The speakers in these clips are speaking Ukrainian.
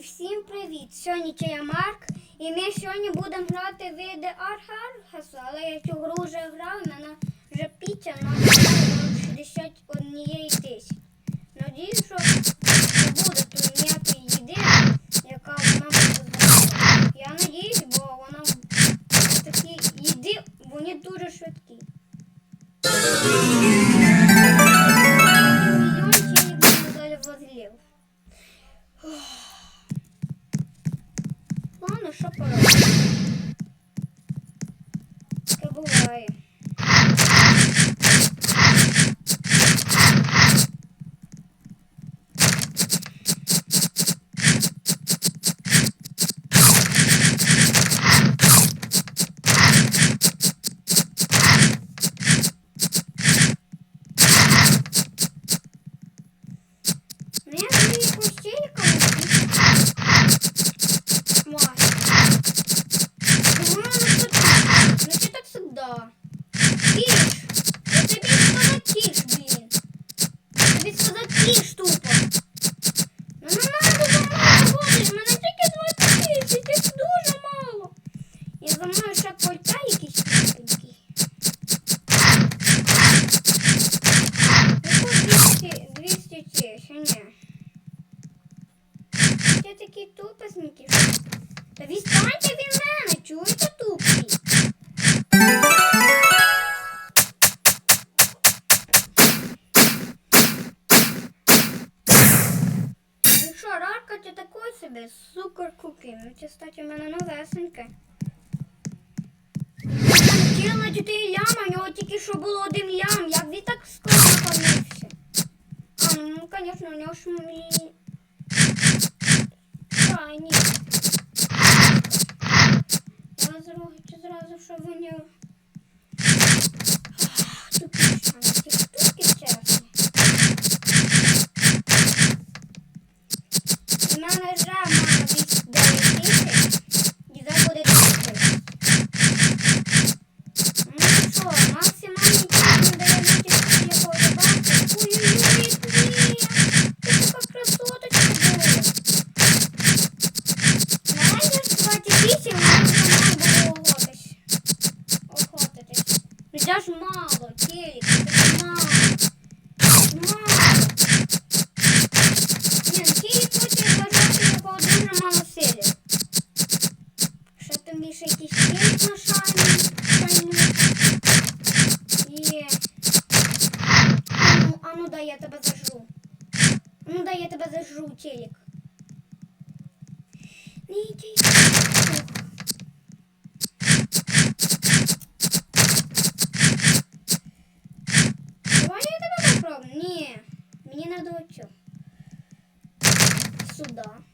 І всім привіт! Сьогодні я Марк і ми сьогодні будемо грати види Архаргаса, але я цю гру вже грав, мене вже піця на 61 тисячі. Надіюсь, що не буде прийняти їди, яка вона буде. Я надіюсь, бо вона такі їди, вони дуже швидкі. Шоколад. Шоколад. Чистоть у мене новесеньке. Тіло на 4 нього тільки що було один лям. Як він так скоро опинився? А, ну, ну звісно, у нього ж мій... А, ні. Я зробив зразу, що у нього... Мама жаба. da.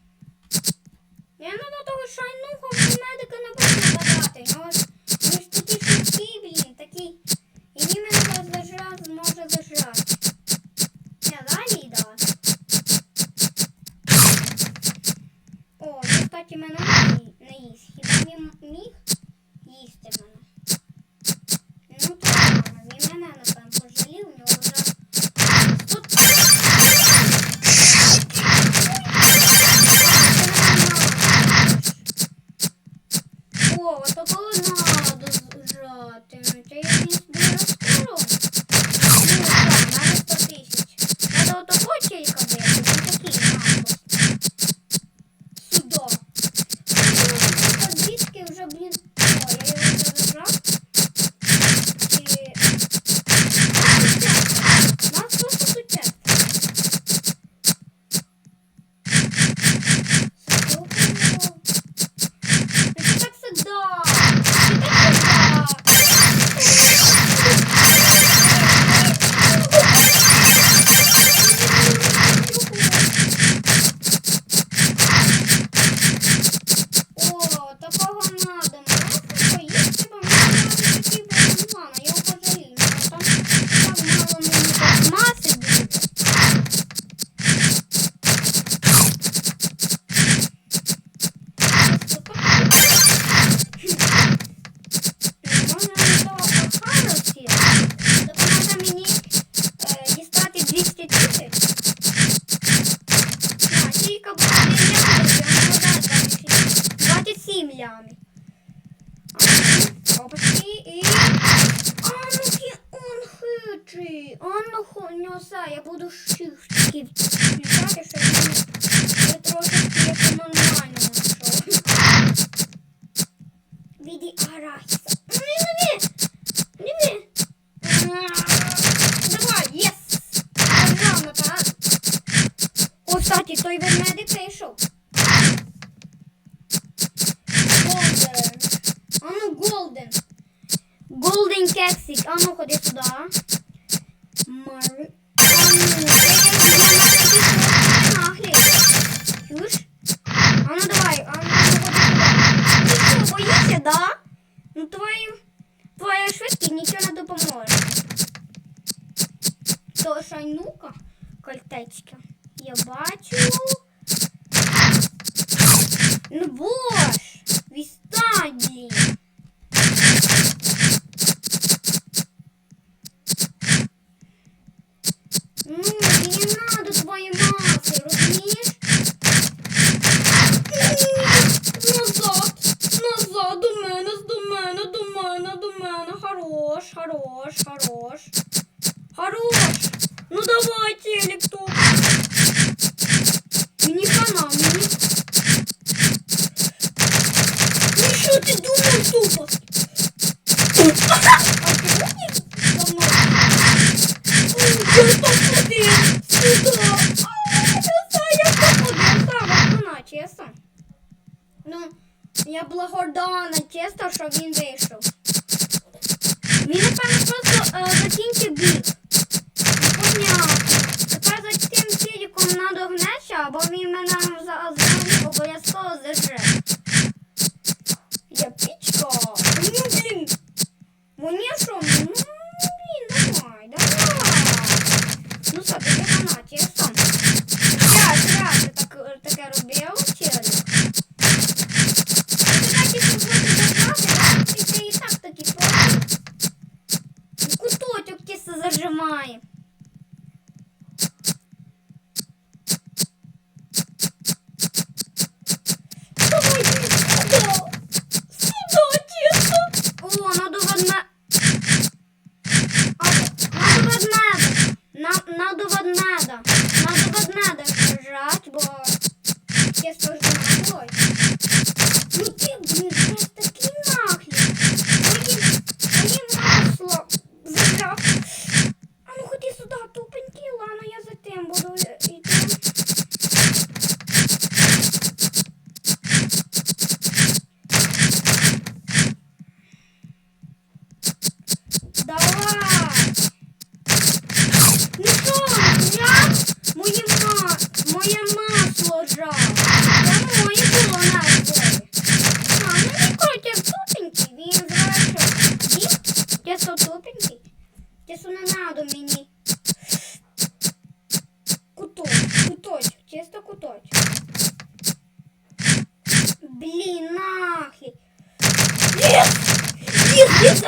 Той ведмедик прийшов. Голден. Ану голден. Голден кексик. Ану ходи сюди. Мари. Ану, Чуєш? Ану давай, ану ходи сюди. Ти що, боїшся, да? Ну твої, твоя швидкість нічого не допоможе. ну-ка, кольтечки я бачу. Ну бож, відстань, блін. Ну, мені надо твої маси, розумієш? Назад, назад, до мене, до мене, до мене, до мене. Хорош, хорош, хорош. Хорош. Ну давай, телек.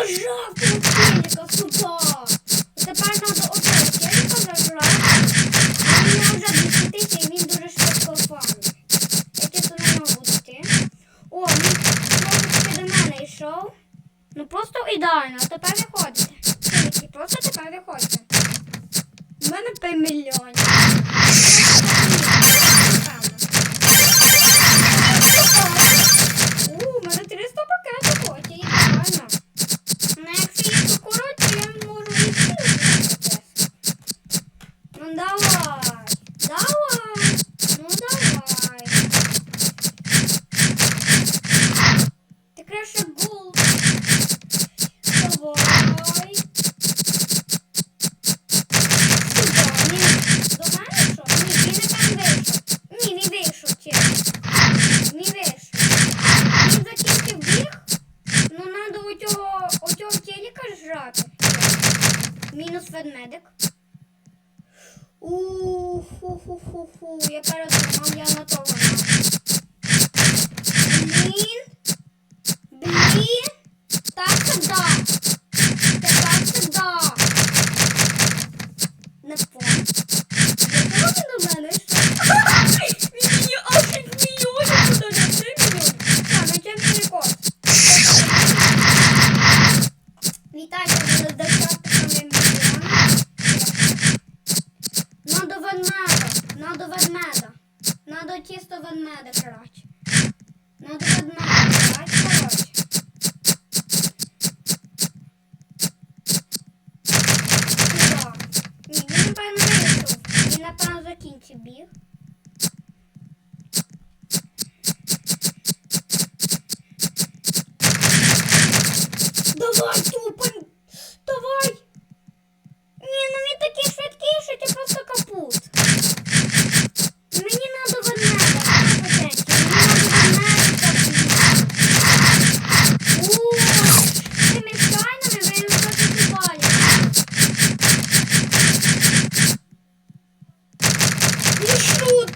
ja, ja, 呜，我怕了。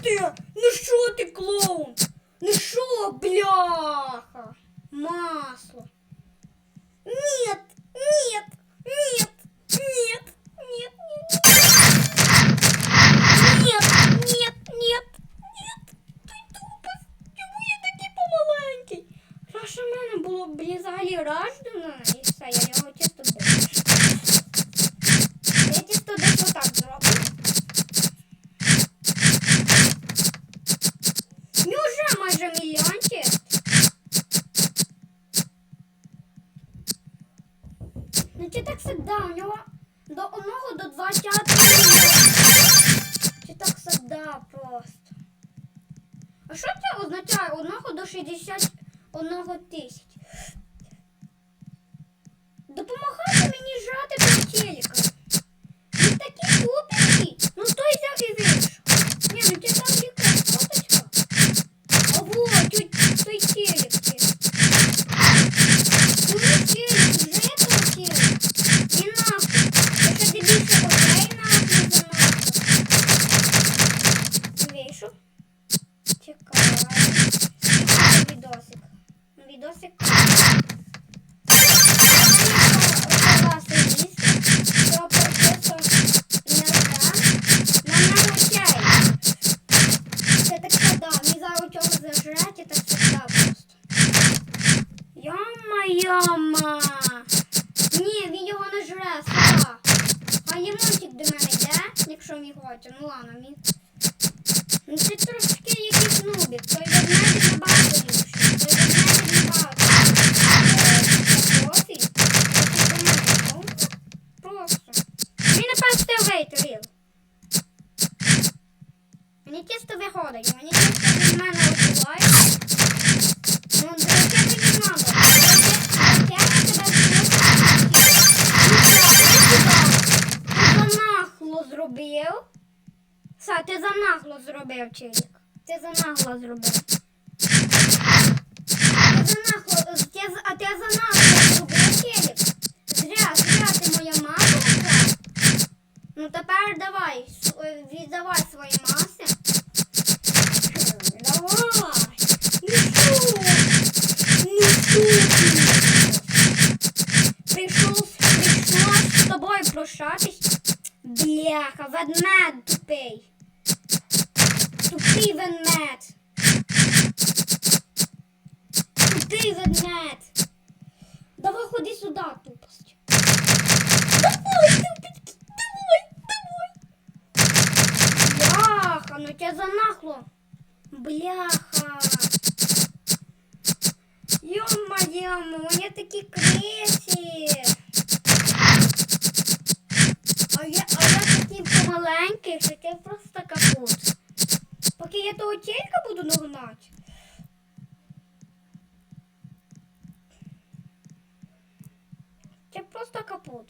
Ти? Ну що ти, клоун? Ну що, бляха? Масло. Нет, нет, нет, нет, нет, нет, нет, нет, нет, нет, ти тупий. Чому я такий помаленький? Раша мене було б взагалі рождено, і все, я А що це означає? Одного до 61 тисяч. Допомагайте мені жати до телека. Йо-моє-ма. Ні, він його не жре, сюда. А лімончик до мене йде, якщо мій хоче. Ну ладно, він. Ну це трошки якийсь нубік. Той ведмедик набагато обе вчили. Ти занагла зробив. стекло. Бляха. Ё-моё, у меня такие клети. А я, а я такие маленькие, что я просто капут. Поки я того телька буду нагнать. Я просто капут.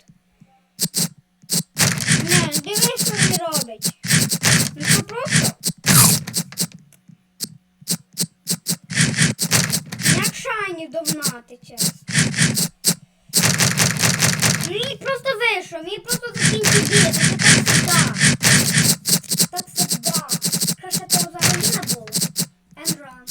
Не, дивись, що не робить. Ну, просто шайні час. Мені просто вийшов, мені просто закінчив діяти, Це так завжди. Так завжди. Краще того взагалі не було. And run.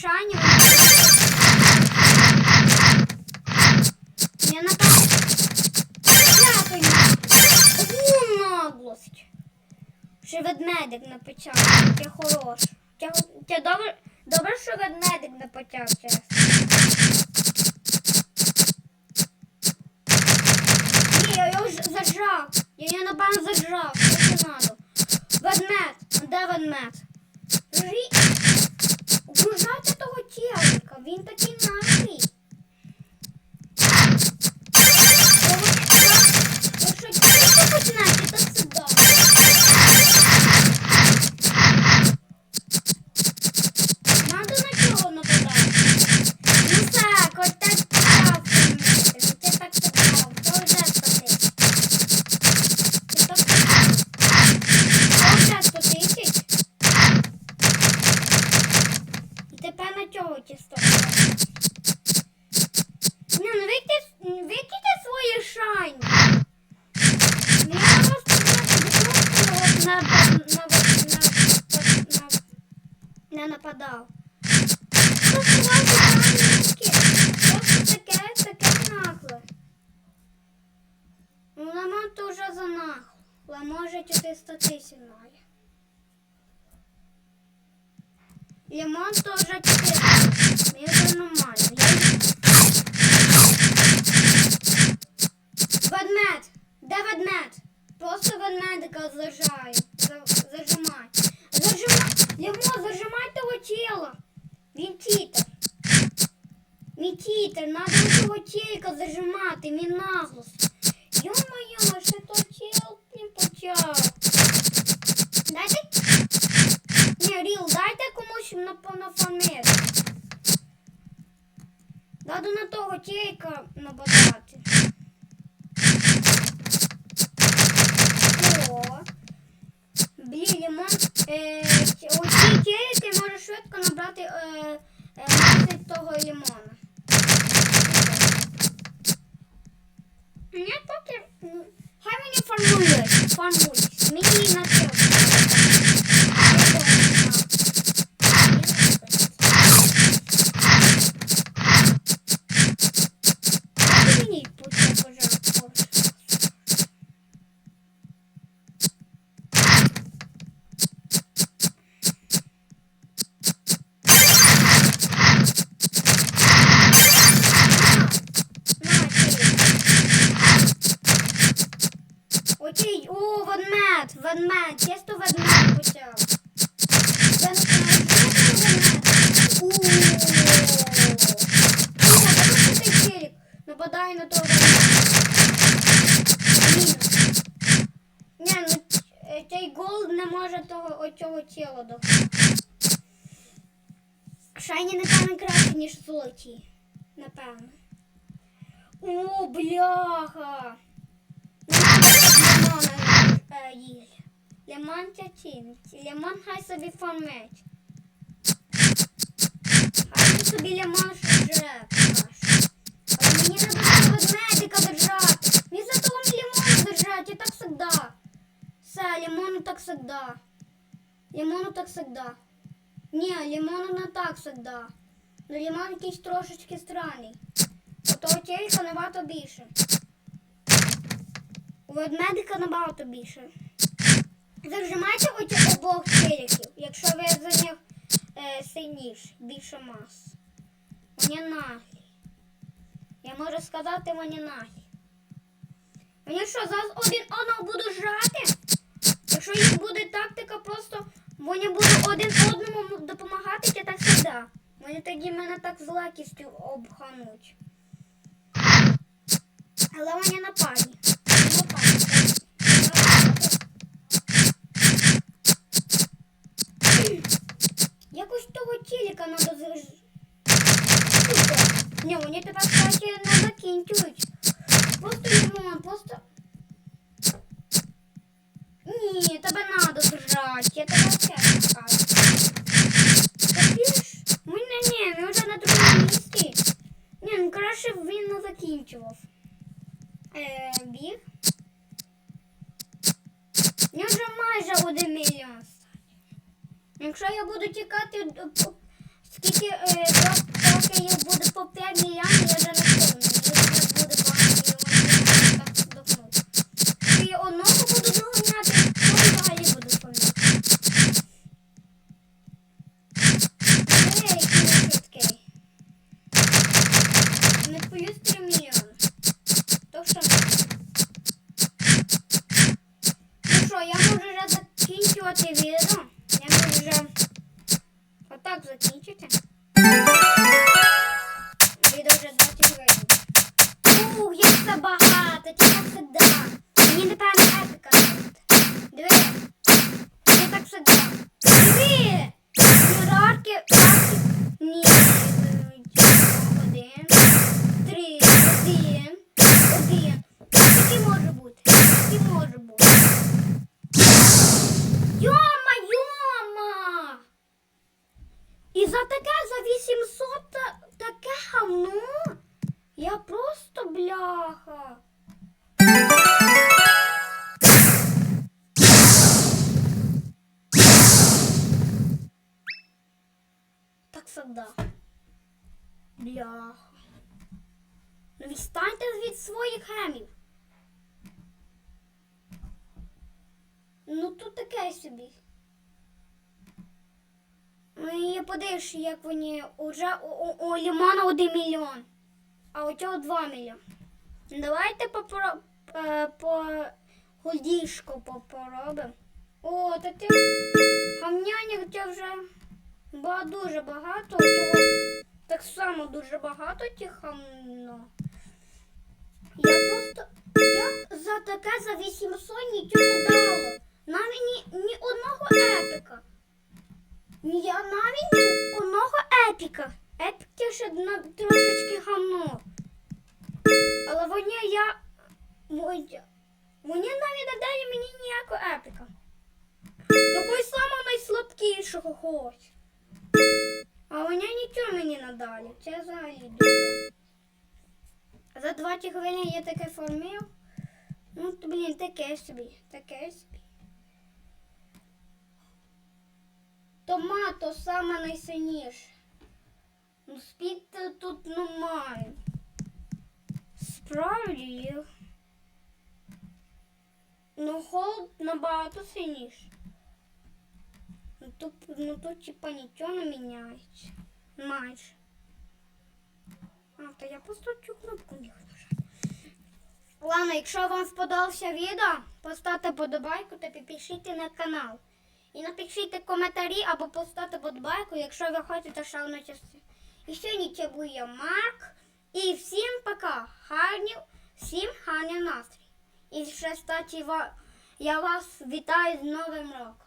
Шаню. Я напав. Дякую. Гу наглость. Ще ведмедик на печах. Хорош. Тя добре, добре, що ведмедик на печах. Ні, я його заджав. Я його напевно зажав. Що надо? Ведмед. Де ведмед? Жить. Вважайте того тілика, він такий наглий. Якщо дійсно почнете, то Farm boy. Farm. може того цього тіла до Шайні, напевно, краще, ніж золоті. Напевно. О, бляха! Лимон тятінець. Лимон хай собі фармить. Хай собі лимон жре. Але мені треба медика держати. Мені за того лимона держати, я так завжди. Все, лимону так всегда. Лимону так всегда. Ні, лимону не так всегда. Ну лимон якийсь трошечки странний. А то тільки набагато більше. У ведмедика набагато більше. Зажимайте оті обох челіків, якщо ви за них е, сильніш, більше мас. Мені нахі. Я можу сказати мені нахі. Мені що, зараз один одного буду жрати. Якщо їх буде тактика, просто вони будуть один одному допомагати, я так завжди. Вони тоді мене так з легкістю обхануть. Але вони нападні. Вони нападні. Якось того тіліка треба заж... Ні, вони тепер, кстати, не закінчують. Просто лимон, просто... Ні, тебе надо зжати, я тебе чесно кажу. Ти ж, мене ні, він вже на другому місці. Ні, ну краще б він не закінчував. Е, біг. Він вже майже один мільйон. Якщо я буду тікати, по- скільки е, закінчувати відео. Так сада. Бляха. Ну відстаньте від своїх гемів. Ну тут таке собі. Ну і подивишся, як вони уже у, у, лимона один мільйон, а у цього два мільйони. Давайте попро, е, по гульдішку поробимо. О, та ти гамняник це вже ба, дуже багато, так само дуже багато тих гамно. Я просто я за таке за 800 нічого не дало. Навіть ні, ні одного епіка. Я навіть ні одного епіка. Епіки ще на трошечки гамно. Але вони я. Вони навіть не дали мені ніякого епіка. Такого самого найслабкішого хоч. А вони нічого мені не дали. Це взагалі дуже. За 20 хвилин я таке формив. Ну, блін, таке собі, таке собі. Томато саме найсильніше. Ну, спід тут немає. Справді. Ну, холод набагато сильніше. Ну тут, ну тут типа нічого не міняється. Майже. А, то я просто цю кнопку не нажати. Ладно, якщо вам сподобався відео, поставте подобайку та підпишіться на канал. І напишіть коментарі або поставте подобайку, якщо ви хочете ще. І сьогодні це був Марк. І всім пока. Гарні, всім гарний настрій. І ще, кстати, ва- я вас вітаю з Новим роком.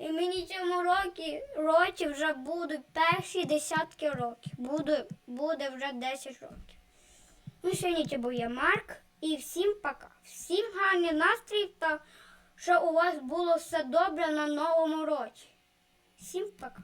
І мені цьому році, році вже будуть перші десятки років. Буде, буде вже 10 років. Ну, сьогодні це був я Марк. І всім пока. Всім гарний настрій та що у вас було все добре на новому році. Всім пока.